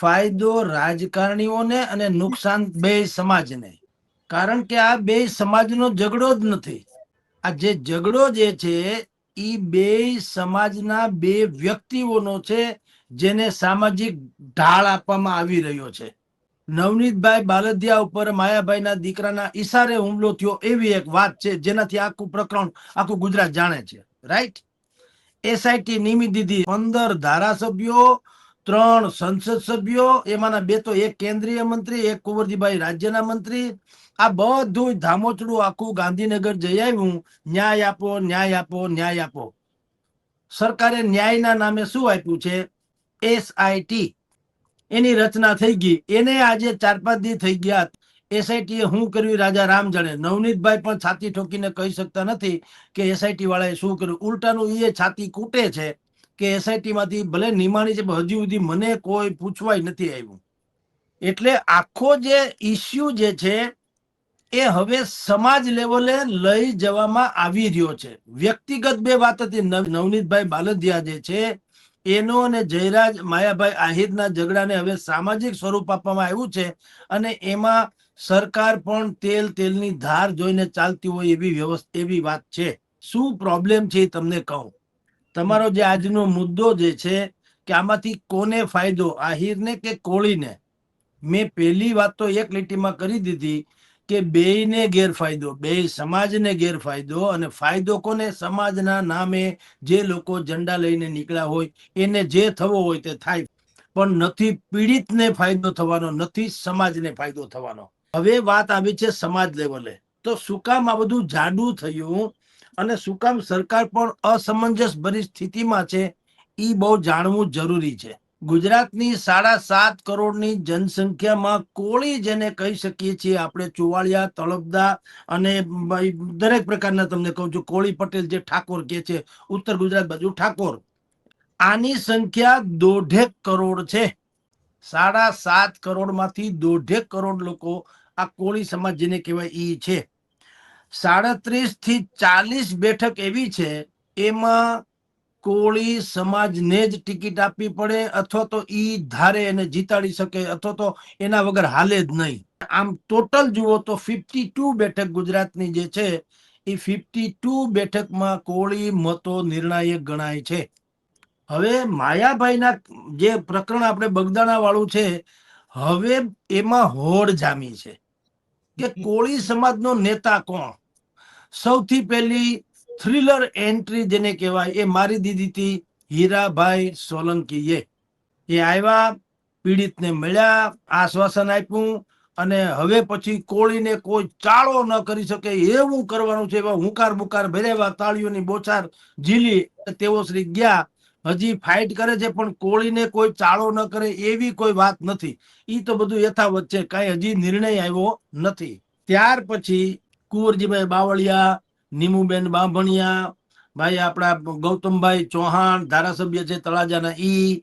ફાયદો રાજકારણીઓને અને નુકસાન બે સમાજને. કારણ કે આ બે સમાજનો ઝઘડો જ નથી. આ જે ઝઘડો જે છે એ બે સમાજના બે વ્યક્તિઓનો છે, જેને સામાજિક ઢાળ આપવામાં આવી રહ્યો છે. નવનીતભાઈ બાલદિયા ઉપર માયાભાઈના દીકરાના ઈશારે હુમલો થયો એવી એક વાત છે, જેનાથી આખું પ્રકરણ, આખું ગુજરાત જાણે છે. રાઈટ એસઆઈટી નિમી દીધી. પંદર ધારાસભ્યો ત્રણ સંસદ સભ્યો, એમાંના બે તો એક કેન્દ્રીય મંત્રી, એક કુંવરજીભાઈ રાજ્યના મંત્રી. આ બધું ધામોચડું આખું ગાંધીનગર જઈ આવ્યું. ન્યાય આપો ન્યાય આપો ન્યાય આપો. સરકારે ન્યાયના નામે શું આપ્યું છે? એસઆઈટી એની રચના થઈ ગઈ. એને આજે ચાર પાંચ દી થઈ ગયા. એસઆઈટી એ શું કર્યું? રાજા રામ જાણે. નવનીતભાઈ પણ છાતી ઠોકીને કહી શકતા નથી કે એસઆઈટી વાળાએ શું કર્યું? ઉલટાનું એ છાતી કૂટે છે. કે એસઆઈટી માંથી ભલે નિમાણી છે, પણ હજી સુધી મને કોઈ પૂછવાય નથી આવ્યું. એટલે આખો જે ઇસ્યુ જે છે, એ હવે સમાજ લેવલે લઈ જવામાં આવી રહ્યો છે. વ્યક્તિગત બે વાત હતી. નવ- નવનીતભાઈ બાલદિયા જે છે, એનો અને જયરાજ માયાભાઈ આહિરના ઝઘડાને હવે સામાજિક સ્વરૂપ આપવામાં આવ્યું છે અને એમાં સરકાર પણ તેલ તેલની ધાર જોઈને ચાલતી હોય એવી વ્યવસ્થા એવી વાત છે. શું પ્રોબ્લેમ છે તમને કહું? તમારો જે આજનો મુદ્દો જે છે કે આમાંથી કોને ફાયદો, આહિરને કે કોળીને? મેં પહેલી વાત તો એક લીટીમાં કરી દીધી કે બેયને ગેરફાયદો બે સમાજને ગેરફાયદો અને ફાયદો કોને? સમાજના નામે જે લોકો ઝંડા લઈને નીકળ્યા હોય, એને જે થવો હોય તે થાય. પણ નથી પીડિતને ફાયદો થવાનો, નથી સમાજને ફાયદો થવાનો. હવે વાત આવી છે સમાજ લેવલે. તો શું કામ આ બધું જાડું થયું? અને શું કામ સરકાર પણ અસમંજસ ભરી સ્થિતિમાં છે એ બહુ જાણવું જરૂરી છે. ગુજરાતની સાડા સાત કરોડની જનસંખ્યામાં કોળી જેને કહી શકીએ છીએ આપણે ચુવાળિયા, તળપદા અને દરેક પ્રકારના તમને કહું છું, કોળી પટેલ જે ઠાકોર કે છે, ઉત્તર ગુજરાત બાજુ ઠાકોર. આની સંખ્યા દોઢેક કરોડ છે. સાડા સાત કરોડમાંથી દોઢેક કરોડ લોકો આ કોળી સમાજ જેને કહેવાય એ છે. સાડત્રીસથી ચાલીસ બેઠક એવી છે, એમાં કોળી સમાજને જ ટિકિટ આપવી પડે, અથવા તો ઈ ધારે એને જીતાડી શકે, અથવા તો એના વગર હાલે જ નહીં. આમ ટોટલ જુઓ તો ફિફ્ટી ટુ બેઠક ગુજરાતની જે છે, એ ફિફ્ટી ટુ બેઠકમાં કોળી મતો નિર્ણાયક ગણાય છે. હવે માયાભાઈના જે પ્રકરણ આપણે બગદાણા વાળું છે, હવે એમાં હોડ જામી છે. કે કોળી સમાજનો નેતા કોણ? સૌથી પહેલી થ્રિલર એન્ટ્રી જેને કહેવાય એ મારી દીધી હતી હીરાભાઈ સોલંકીએ. એ આવ્યા પીડિતને મળ્યા, આશ્વાસન આપ્યું અને હવે પછી કોળીને કોઈ ચાળો ન કરી શકે એવું કરવાનું છે એવા હુંકાર બુકાર ભરેવા તાળીઓની બોછાર ઝીલી તેઓ શ્રી ગયા હજી ફાઇટ કરે છે, પણ કોળીને કોઈ ચાળો ન કરે એવી કોઈ વાત નથી. ઈ તો બધું યથાવત છે, કઈ હજી નિર્ણય આવ્યો નથી. ત્યાર પછી કુંવરજીભાઈ બાવળિયા, નીમુબેન બાંભણિયા, ભાઈ આપણા ગૌતમભાઈ ચૌહાણ, ધારાસભ્ય છે તળાજાના ઈ,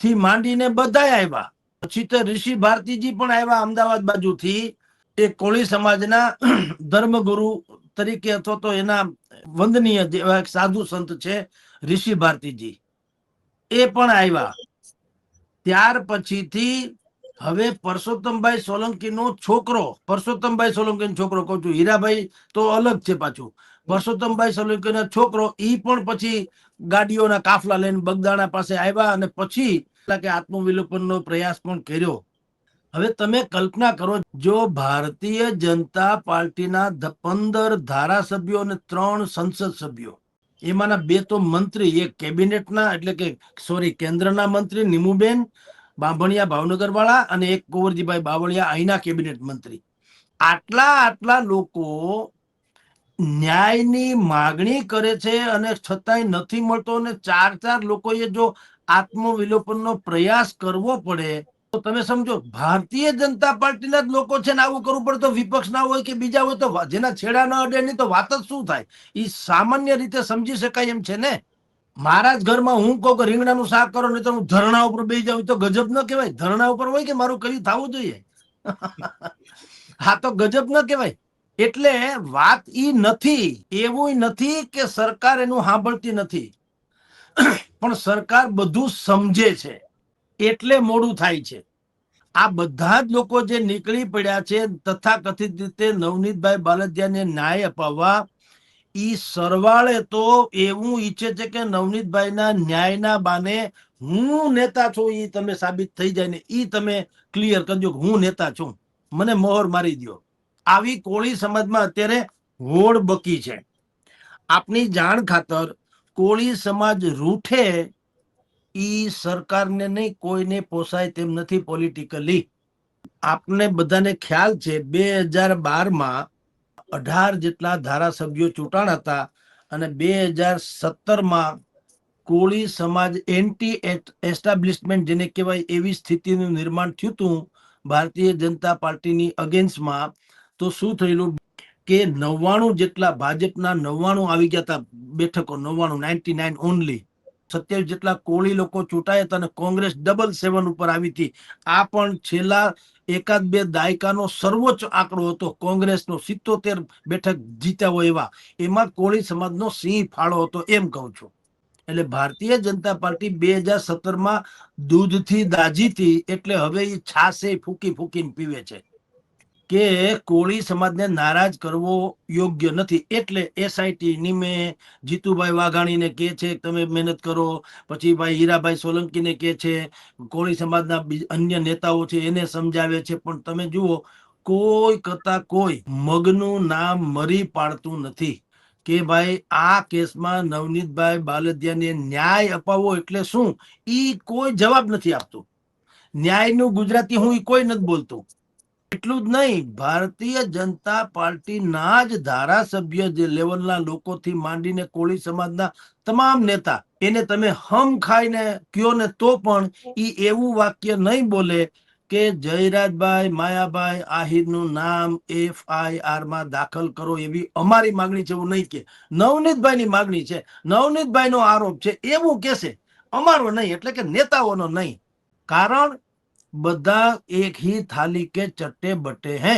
થી માંડીને બધા આવ્યા. પછી તો ઋષિ ભારતીજી પણ આવ્યા અમદાવાદ બાજુથી. એ કોળી સમાજના ધર્મગુરુ તરીકે અથવા તો એના વંદનીય જેવા સાધુ સંત છે ઋષિ ભારતીજી. એ પણ આવ્યા. ત્યાર પછીથી હવે પરસોત્તમભાઈ સોલંકીનો છોકરો, પરસોત્તમભાઈ સોલંકીનો છોકરો કહું છું, હીરાભાઈ તો અલગ છે પાછું. પરસોત્તમભાઈ સોલંકીનો છોકરો ઈ પણ પછી ગાડીઓના કાફલા લઈને બગદાણા પાસે આવ્યા અને પછી કે આત્મવિલોપનનો પ્રયાસ પણ કર્યો. હવે તમે કલ્પના કરો, જો ભારતીય જનતા પાર્ટીના પંદર ધારાસભ્યો અને ત્રણ સંસદ સભ્યો એમાંના બે તો મંત્રી, એક કેબિનેટના એટલે કે સોરી કેન્દ્રના મંત્રી નિમુબેન બાંભણિયા ભાવનગર વાળા અને એક કુંવરજીભાઈ બાવળિયા અહીંના કેબિનેટ મંત્રી. આટલા આટલા લોકો ન્યાયની માગણી કરે છે અને છતાંય નથી મળતો અને ચાર ચાર લોકોએ જો આત્મવિલોપનનો પ્રયાસ કરવો પડે તમે સમજો, ભારતીય જનતા પાર્ટીના જ લોકો છે ને આવું કરવું પડે તો વિપક્ષ ના હોય કે બીજા હોય તો જેના છેડા ન અડે તો વાત જ શું થાય? એ સામાન્ય રીતે સમજી શકાય એમ છે ને? મારા જ ઘરમાં હું કહું કે રીંગણાનું શાક કરો નહીં તો હું ધરણા ઉપર બે જાઉં તો ગજબ ન કહેવાય. ધરણા ઉપર હોય કે મારું કયું થવું જોઈએ? હા તો ગજબ ન કહેવાય. એટલે વાત ઈ નથી, એવું નથી કે સરકાર એનું સાંભળતી નથી. પણ સરકાર બધું સમજે છે. એટલે મોડું થાય છે. આ બધા જ લોકો જે નીકળી પડ્યા છે, તથાકથિત રીતે નવનીતભાઈ બાલદિયાને ન્યાય અપાવવા, ઈ સરવાળે તો એવું ઈચ્છે છે કે નવનીતભાઈના ન્યાયના બાને હું નેતા છું, ઈ તમે સાબિત થઈ જાય ને ઈ તમે ક્લિયર કરજો કે હું નેતા છું. મને મોહર મારી દ્યો. આવી કોળી સમાજમાં અત્યારે હોડ બકી છે. આપની જાણ ખાતર કોળી સમાજ રૂઠે ઈ સરકારને નહીં, કોઈને પોસાય તેમ નથી પોલિટિકલી આપને બધાને ખ્યાલ છે, બે હજાર બારમાં અઢાર જેટલા ધારાસભ્યો ચૂંટાણ હતા અને બે હજાર સત્તરમાં કોળી સમાજ એન્ટી એસ્ટાબ્લિશમેન્ટ જેને કહેવાય એવી સ્થિતિનું નિર્માણ થયું હતું ભારતીય જનતા પાર્ટીની અગેન્સ્ટમાં તો શું થયેલું? કે નવ્વાણું જેટલા ભાજપના નવ્વાણું આવી ગયા હતા બેઠકો, નવ્વાણું નાઇન્ટી નાઇન ઓનલી સત્યાવીસ જેટલા કોળી લોકો ચૂંટાયા હતા અને કોંગ્રેસ ડબલ સેવન ઉપર આવી હતી. આ પણ છેલ્લા એકાદ બે દાયકાનો સર્વોચ્ચ આંકડો હતો. કોંગ્રેસનો સિત્તોતેર બેઠક જીત્યા હોય એવા. એમાં કોળી સમાજનો સિંહ ફાળો હતો એમ કહું છું. એટલે ભારતીય જનતા પાર્ટી બે હજાર સત્તરમાં દૂધથી દાજી હતી. એટલે હવે એ છાસે ફૂકી ફૂકીને પીવે છે. કે કોળી સમાજને નારાજ કરવો યોગ્ય નથી. એટલે એસઆઈટી નિમે જીતુભાઈ વાઘાણીને કહે છે, તમે મહેનત કરો. પછી ભાઈ હીરાભાઈ સોલંકીને કહે છે, કોળી સમાજના અન્ય નેતાઓ છે એને સમજાવે છે. પણ તમે જુઓ, કોઈ કરતા કોઈ મગનું નામ મરી પાડતું નથી. કે ભાઈ આ કેસમાં નવનીતભાઈ બાલદિયાને ન્યાય અપાવવો એટલે શું? ઈ કોઈ જવાબ નથી આપતું. ન્યાયનું ગુજરાતી હું કોઈ નથી બોલતું. એટલું જ નહીં, ભારતીય જનતા પાર્ટીના જ ધારાસભ્ય જે લેવલના લોકોથી માંડીને કોળી સમાજના તમામ નેતા, એને તમે હમ ખાઈને કયો ને તો પણ ઈ એવું વાક્ય નહીં બોલે કે જયરાજભાઈ, માયાભાઈ આહિરનું નામ એફમાં દાખલ કરો એવી અમારી માંગણી છે, એવું નહીં કે. નવનીતભાઈની માંગણી છે. નવનીતભાઈનો આરોપ છે, એવું કેસે અમારો નહીં, એટલે કે નેતાઓનો નહીં. કારણ બધા એક હી થાલી કે ચટ્ટે બટે હે.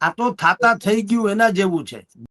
આ તો થાતા થઈ ગયું એના જેવું છે.